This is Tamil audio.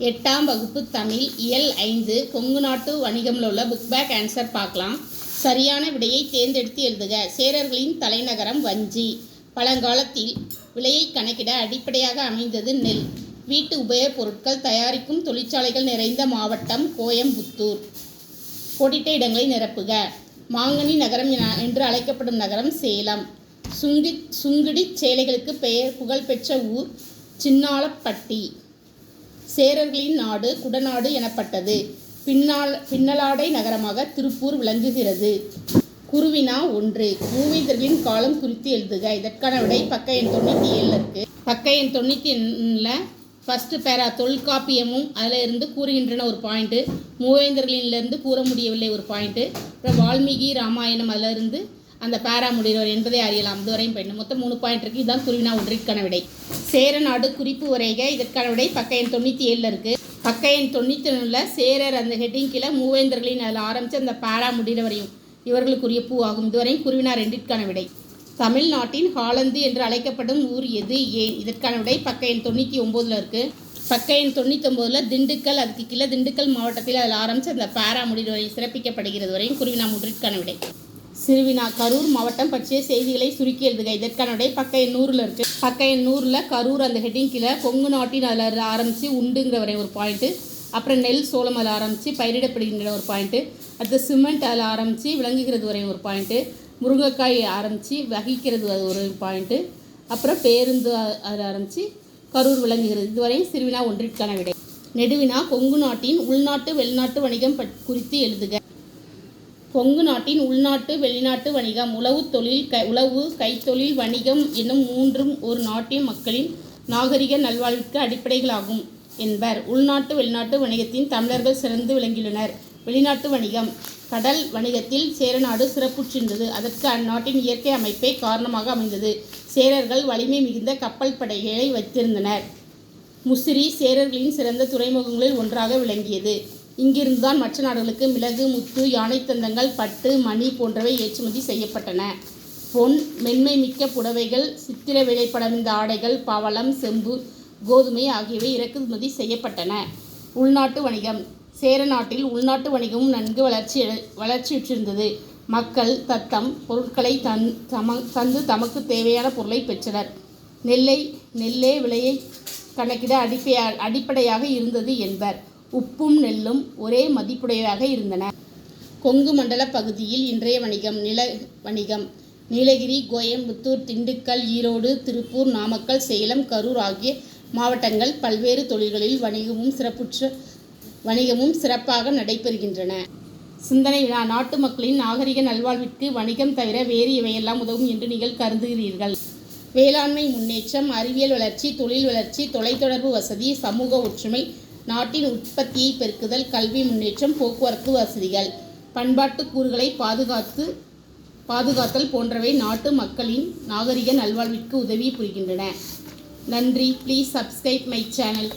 எட்டாம் வகுப்பு தமிழ் இயல் ஐந்து கொங்கு நாட்டு வணிகம்ல உள்ள புக் பேக் ஆன்சர் பார்க்கலாம். சரியான விடையை தேர்ந்தெடுத்து எழுதுக. சேரர்களின் தலைநகரம் வஞ்சி. பழங்காலத்தில் விலையை கணக்கிட அடிப்படையாக அமைந்தது நெல். வீட்டு உபயோகப் பொருட்கள் தயாரிக்கும் தொழிற்சாலைகள் நிறைந்த மாவட்டம் கோயம்புத்தூர். கோடிட்ட இடங்களை நிரப்புக. மாங்கனி நகரம் என- என்று அழைக்கப்படும் நகரம் சேலம். சுங்கி சுங்குடி சேலைகளுக்கு பெயர் புகழ்பெற்ற ஊர் சின்னாளப்பட்டி. சேரர்களின் நாடு குடநாடு எனப்பட்டது. பின்னால் பின்னலாடை நகரமாக திருப்பூர் விளங்குகிறது. குருவினா ஒன்று. மூவேந்தர்களின் காலம் குறித்து எழுதுக. இதற்கான விடை பக்க எண் தொண்ணூற்றி ஏழில் இருக்குது பக்க எண் தொண்ணூற்றி எண்ணில் ஃபஸ்ட்டு பேரா தொல்காப்பியமும் அதில் இருந்து கூறுகின்றன ஒரு பாயிண்ட்டு மூவேந்தர்களிலிருந்து கூற முடியவில்லை ஒரு பாயிண்ட்டு அப்புறம் வால்மீகி ராமாயணம் அதில் இருந்து அந்த பேரா முடிகிறவர் என்பதை அறியலாம். இதுவரையும் பயணம் மொத்தம் மூணு பாயிண்ட் இருக்குது இதுதான் குருவினா ஒன்றிற்கான விடை. சேரநாடு குறிப்பு வரைக இதற்கான விடை பக்க எண் தொண்ணூற்றி ஏழில் இருக்குது பக்க எண் தொண்ணூற்றி ஒன்றில் சேரர் அந்த ஹெட்டிங் கீழே மூவேந்தர்களின் அதில் ஆரம்பித்து அந்த பேரா முடிகிற வரையும் இவர்களுக்குரிய பூ ஆகும். இதுவரையும் குருவினா ரெண்டிற்கான விடை. தமிழ்நாட்டின் ஹாலந்து என்று அழைக்கப்படும் ஊர் எது? ஏன் இதற்கான விடை பக்க எண் தொண்ணூற்றி ஒம்போதில் இருக்குது பக்க எண் தொண்ணூத்தொம்போதில் திண்டுக்கல் அதுக்கு கீழே திண்டுக்கல் மாவட்டத்தில் அதில் ஆரம்பித்து அந்த பாரா முடிகிற வரை சிறப்பிக்கப்படுகிறது வரையும் குருவினா மூன்றிற்கான விடை. சிறுவினா கரூர் மாவட்டம் பற்றிய செய்திகளை சுருக்கி எழுதுக. இதற்கான விடை பக்க எண் நூறில் இருக்குது பக்க எண் நூறில் கரூர் அந்த ஹெட்டிங் கீழே கொங்கு நாட்டின் அதில் ஆரம்பித்து உண்டுங்கிற வரை ஒரு பாயிண்ட்டு அப்புறம் நெல் சோளம் அதில் ஆரம்பித்து பயிரிடப்படுகின்ற ஒரு பாயிண்ட்டு அடுத்து சிமெண்ட் அதில் ஆரம்பித்து விளங்குகிறது வரை ஒரு பாயிண்ட்டு முருங்கைக்காய் ஆரம்பித்து வகிக்கிறது அது ஒரு பாயிண்ட்டு அப்புறம் பேருந்து அதில் ஆரம்பித்து கரூர் விளங்குகிறது. இதுவரையும் சிறுவினா ஒன்றிற்கான விடை. நெடுவினா கொங்கு நாட்டின் உள்நாட்டு வெளிநாட்டு வணிகம் குறித்து எழுதுக. கொங்கு நாட்டின் உள்நாட்டு வெளிநாட்டு வணிகம் உளவு தொழில் க உழவு கைத்தொழில் வணிகம் என்னும் மூன்றும் ஒரு நாட்டின் மக்களின் நாகரிக நல்வாழ்வுக்கு அடிப்படைகளாகும் என்பர். உள்நாட்டு வெளிநாட்டு வணிகத்தின் தமிழர்கள் சிறந்து விளங்கியுள்ளனர். வெளிநாட்டு வணிகம் கடல் வணிகத்தில் சேரநாடு சிறப்புற்றிருந்தது அதற்கு அந்நாட்டின் இயற்கை அமைப்பே காரணமாக அமைந்தது. சேரர்கள் வலிமை மிகுந்த கப்பல் படைகளை வைத்திருந்தனர். முசிறி சேரர்களின் சிறந்த துறைமுகங்களில் ஒன்றாக விளங்கியது. இங்கிருந்துதான் மற்ற நாடுகளுக்கு மிளகு முத்து யானைத்தந்தங்கள் பட்டு மணி போன்றவை ஏற்றுமதி செய்யப்பட்டன. பொன் மென்மை மிக்க புடவைகள் சித்திர வேலைப்படமிந்த ஆடைகள் பவளம் செம்பு கோதுமை ஆகியவை இறக்குமதி செய்யப்பட்டன. உள்நாட்டு வணிகம். சேர நாட்டில் உள்நாட்டு வணிகமும் நன்கு வளர்ச்சி வளர்ச்சியுற்றிருந்தது. மக்கள் தத்தம் பொருட்களை தன் தம தந்து தமக்கு தேவையான பொருளை பெற்றனர். நெல்லை நெல்லே விலையை கணக்கிட அடிப்பையா அடிப்படையாக இருந்தது என்பர். உப்பும் நெல்லும் ஒரே மதிப்புடையதாக இருந்தன. கொங்கு மண்டல பகுதியில் இன்றைய வணிகம் நில வணிகம் நீலகிரி கோயம்புத்தூர் திண்டுக்கல் ஈரோடு திருப்பூர் நாமக்கல் சேலம் கரூர் ஆகிய மாவட்டங்கள் பல்வேறு தொழில்களில் வணிகமும் சிறப்புற்ற வணிகமும் சிறப்பாக நடைபெறுகின்றன. சிந்தனை வினா நாட்டு மக்களின் நாகரிக நல்வாழ்விற்கு வணிகம் தவிர வேறு இவையெல்லாம் உதவும் என்று நீங்கள் கருதுகிறீர்கள். வேளாண்மை முன்னேற்றம் அறிவியல் வளர்ச்சி தொழில் வளர்ச்சி தொலைத்தொடர்பு வசதி சமூக ஒற்றுமை நாட்டின் உற்பத்தியை பெருக்குதல் கல்வி முன்னேற்றம் போக்குவரத்து வசதிகள் பண்பாட்டு கூறுகளை பாதுகாத்து பாதுகாத்தல் போன்றவை நாட்டு மக்களின் நாகரிக நல்வாழ்விற்கு உதவி புரிகின்றன. நன்றி. Please subscribe my channel